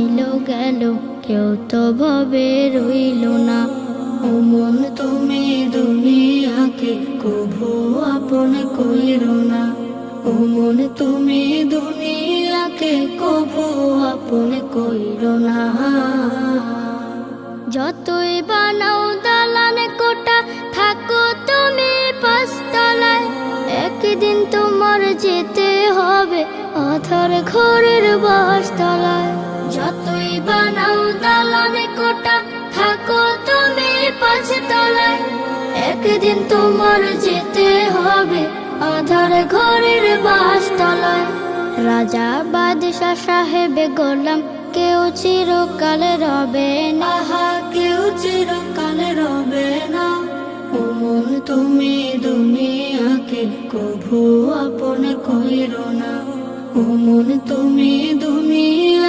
আইলো গেল, কেউ তো ভবে রইল না। মন তুমি দুনিয়াকে কভু আপন কইরো না। মন তুমি দুনিয়াকে কভু আপন কইরো না। যতই বানাও দালান কোটা, থাকো তুমি পাঁচতলায়। একদিন তোমার যেতে হবে অথর ঘরের বাসতলায় একদিন তোমার যেতে হবে। আধার ঘরের বাসতলায়। রাজা বাদশাহ সাহেবে গোলাম, কেউ চিরকাল রবে না। কেউ চিরকাল রবে না। মন তুমি দুনিয়াকে, কভু আপন কইরো না। মন তুমি দুনিয়া